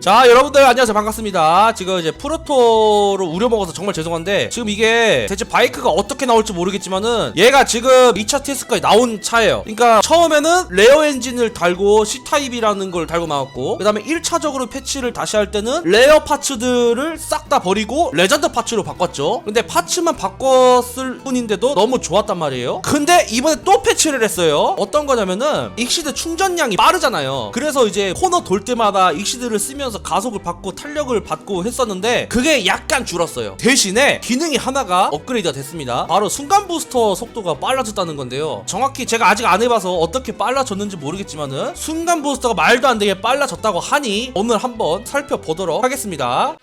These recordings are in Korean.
자 여러분들 안녕하세요. 반갑습니다. 지금 이제 프로토로 우려먹어서 정말 죄송한데 지금 이게 대체 바이크가 어떻게 나올지 모르겠지만은 얘가 지금 2차 테스트까지 나온 차예요. 그러니까 처음에는 레어 엔진을 달고 C타입이라는 걸 달고 나왔고 그 다음에 1차적으로 패치를 다시 할 때는 레어 파츠들을 싹 다 버리고 레전드 파츠로 바꿨죠. 근데 파츠만 바꿨을 뿐인데도 너무 좋았단 말이에요. 근데 이번에 또 패치를 했어요. 어떤 거냐면은 익시드 충전량이 빠르잖아요. 그래서 이제 코너 돌 때마다 익시드를 쓰면 서 가속을 받고 탄력을 받고 했었는데 그게 약간 줄었어요. 대신에 기능이 하나가 업그레이드가 됐습니다. 바로 순간 부스터 속도가 빨라졌다는 건데요. 정확히 제가 아직 안 해봐서 어떻게 빨라졌는지 모르겠지만은 순간 부스터가 말도 안 되게 빨라졌다고 하니 오늘 한번 살펴보도록 하겠습니다.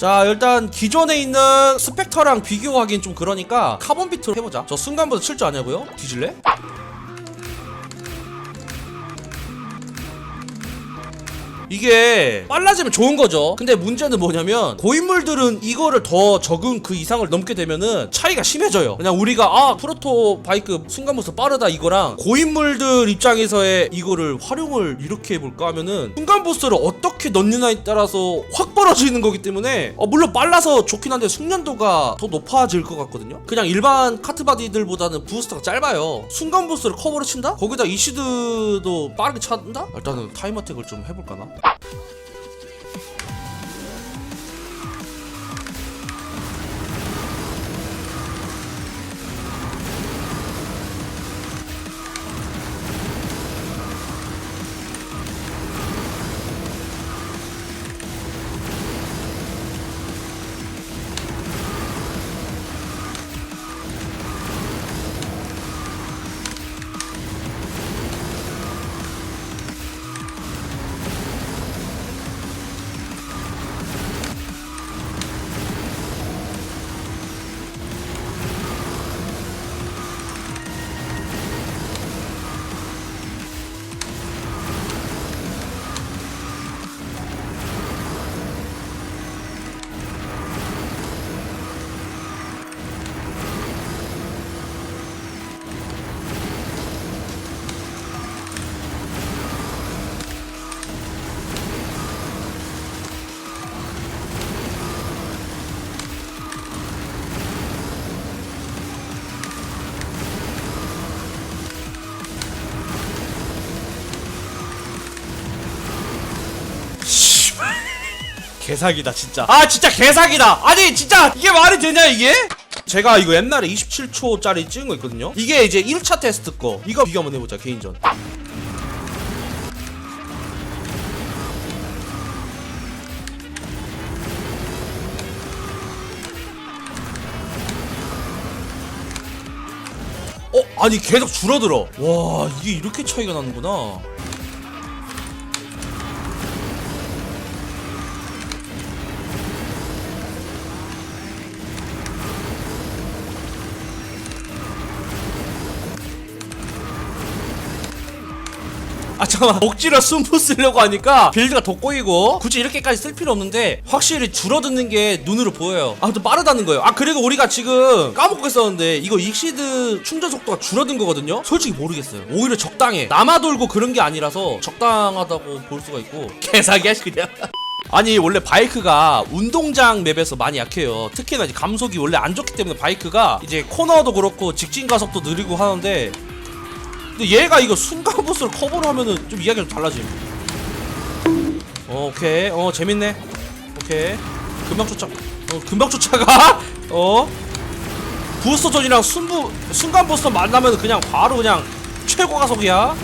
자 일단 기존에 있는 스펙터랑 비교하기엔 좀 그러니까 카본 비트로 해보자. 저 순간부터 칠 줄 아냐고요? 뒤질래? 이게 빨라지면 좋은 거죠. 근데 문제는 뭐냐면 고인물들은 이거를 더 적은 그 이상을 넘게 되면은 차이가 심해져요. 그냥 우리가 아 프로토 바이크 순간부터 빠르다 이거랑 고인물들 입장에서의 이거를 활용을 이렇게 해볼까 하면은 순간 부스를 어떻게 넣느냐에 따라서 확 벌어지는 거기 때문에 어, 물론 빨라서 좋긴 한데 숙련도가 더 높아질 것 같거든요. 그냥 일반 카트바디들보다는 부스터가 짧아요. 순간 부스를 커버를 친다? 거기다 이시드도 빠르게 찬다? 일단은 타임 어택을 좀 해볼까나? you 개사기다 진짜. 아 진짜 개사기다! 아니 진짜 이게 말이 되냐 이게? 제가 이거 옛날에 27초짜리 찍은 거 있거든요? 이게 이제 1차 테스트 거. 이거 비교 한번 해보자 개인전. 어? 아니 계속 줄어들어. 와 이게 이렇게 차이가 나는구나 아 잠깐만 억지로 숨부 쓰려고 하니까 빌드가 더 꼬이고 굳이 이렇게까지 쓸 필요 없는데 확실히 줄어드는 게 눈으로 보여요. 아무튼 빠르다는 거예요. 아 그리고 우리가 지금 까먹고 있었는데 이거 익시드 충전 속도가 줄어든 거거든요? 솔직히 모르겠어요. 오히려 적당해. 남아 돌고 그런 게 아니라서 적당하다고 볼 수가 있고. 개사기야 그냥. 아니 원래 바이크가 운동장 맵에서 많이 약해요. 특히나 이제 감속이 원래 안 좋기 때문에 바이크가 이제 코너도 그렇고 직진 가속도 느리고 하는데 근데 얘가 이거 순간 보스를 커버를 하면은 좀 이야기가 좀 달라짐. 어, 오케이. 어, 재밌네. 오케이. 금방 쫓아. 어, 금방 쫓아가. 어. 부스터 전이랑 순부 순간 부스터 만나면 그냥 바로 그냥 최고 가속이야.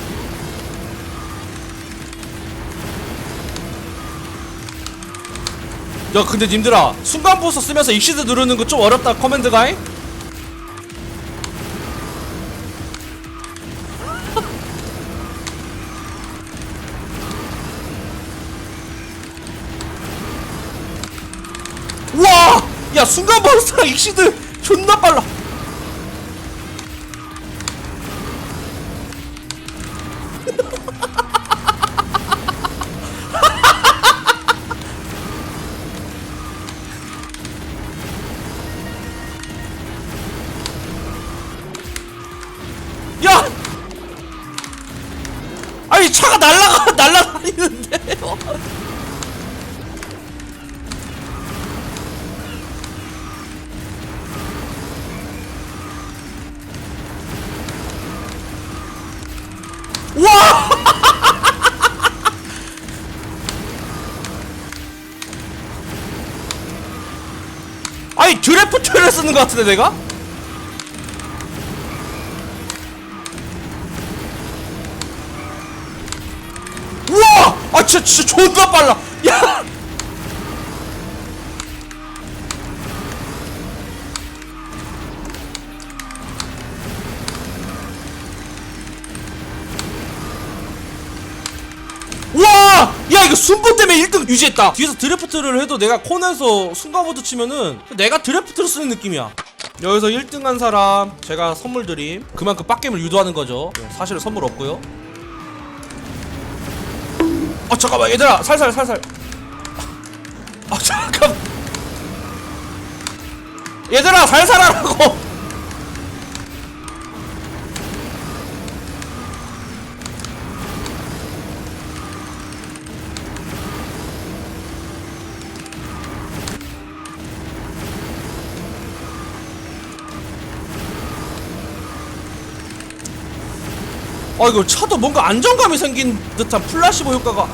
야, 근데 님들아, 순간 부스터 쓰면서 익시드 누르는 거 좀 어렵다. 커맨드 가이? 야 순간 버스랑 익시드 존나 빨라. 야! 아니 차가 날라가 날라다니는데 쓰는 것 같은데 내가? 우와! 아 진짜 진짜 존나 빨라 야! 순보 때문에 1등 유지했다. 뒤에서 드래프트를 해도 내가 코너에서 순간보드 치면은 내가 드래프트를 쓰는 느낌이야. 여기서 1등 한 사람 제가 선물 드림. 그만큼 빡겜을 유도하는 거죠. 사실은 선물 없고요. 아 잠깐만 얘들아 살살 살살. 아 잠깐 얘들아 살살 하라고 아 이거 차도 뭔가 안정감이 생긴 듯한 플라시보 효과가.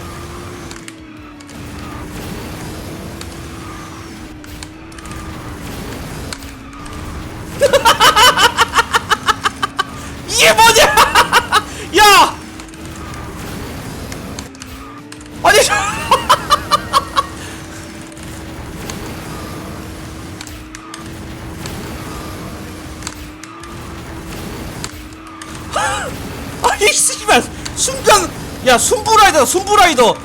이게 뭐냐 야 순부라이더 순부라이더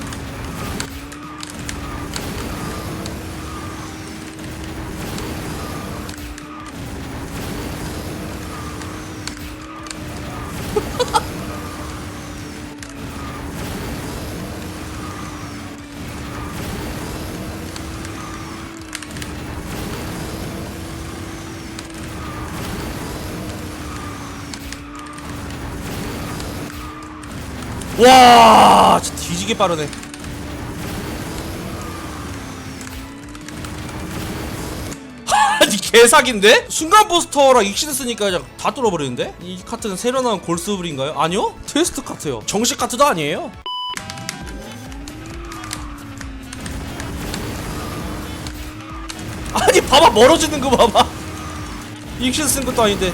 와 진짜 뒤지게 빠르네 아니 개사기인데? 순간 부스터랑 익시드 쓰니까 그냥 다 뚫어버리는데? 이 카트는 새로 나온 골스블인가요? 아니요? 테스트 카트요 정식 카트도 아니에요 아니 봐봐 멀어지는 거 봐봐 익시드 쓴 것도 아닌데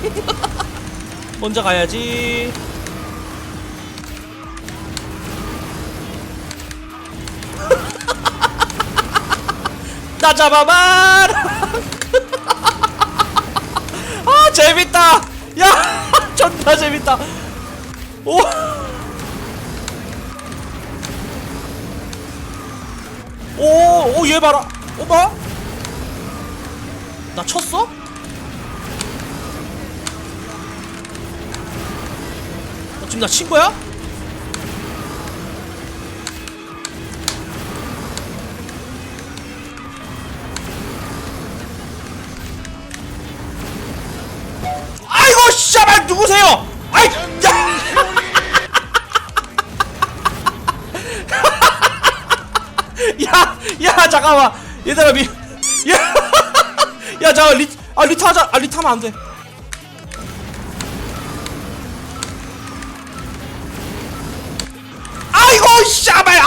먼저 가야지. 나 잡아봐라. 아 재밌다. 야 존나 재밌다. 오. 오, 오, 얘 봐라. 오, 봐. 나 쳤어? 지금 나 친 거야? 아이고 씨발 누구세요? 아이 야! 야, 야 잠깐만 얘들아 미, 야, 야 잠깐 리, 아 리타 하자, 아 리타 하면 안 돼.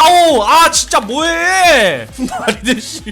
아오 아 진짜 뭐해? 말이들 씨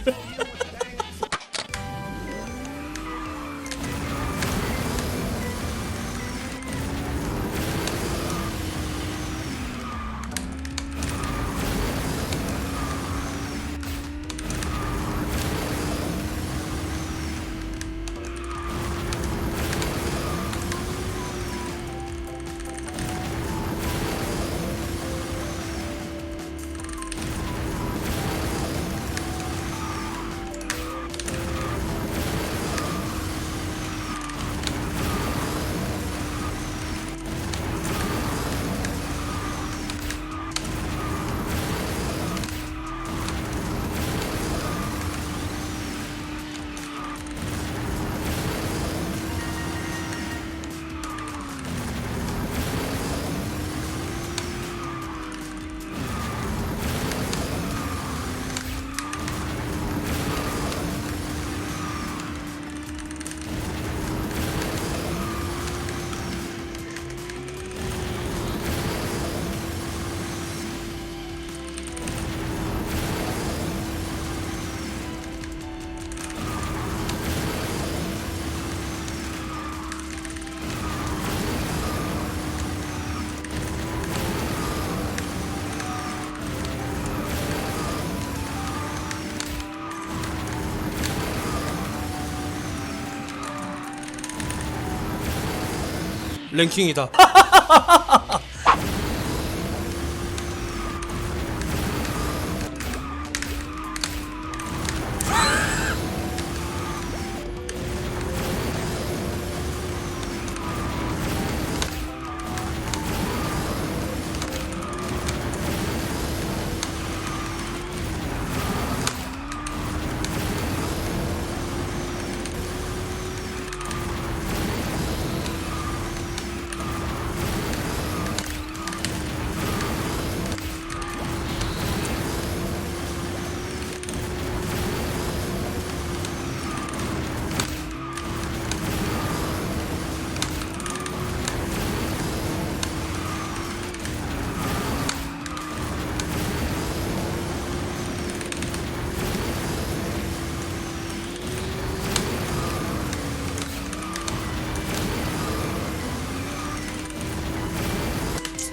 랭킹이다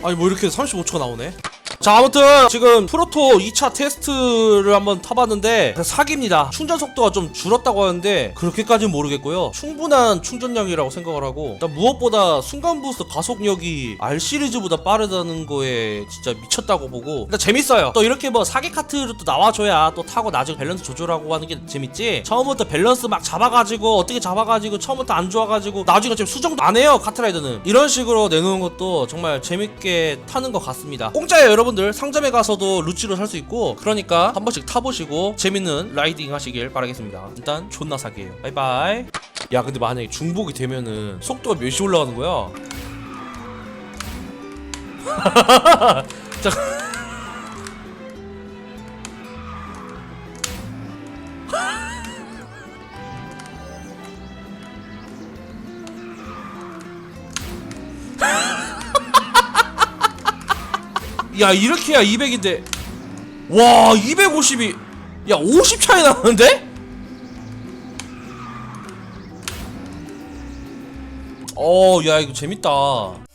아니 뭐 이렇게 35초가 나오네 자 아무튼 지금 프로토 2차 테스트를 한번 타봤는데 사기입니다. 충전 속도가 좀 줄었다고 하는데 그렇게까지는 모르겠고요. 충분한 충전량이라고 생각을 하고 무엇보다 순간 부스트 가속력이 R 시리즈보다 빠르다는 거에 진짜 미쳤다고 보고 일단 재밌어요. 또 이렇게 뭐 사기 카트를 또 나와줘야 또 타고 나중에 밸런스 조절하고 하는 게 재밌지. 처음부터 밸런스 막 잡아가지고 어떻게 잡아가지고 처음부터 안 좋아가지고 나중에 지금 수정도 안 해요 카트라이더는. 이런 식으로 내놓은 것도 정말 재밌게 타는 것 같습니다. 공짜예요 여러분들 상점에 가서도 루치로 살 수 있고 그러니까 한 번씩 타보시고 재밌는 라이딩 하시길 바라겠습니다. 일단 존나 사기예요. 바이바이. 야 근데 만약에 중복이 되면은 속도가 몇이 올라가는 거야? 자 야 이렇게 해야 200인데. 와 250이. 야 50 차이 나는데? 어야 이거 재밌다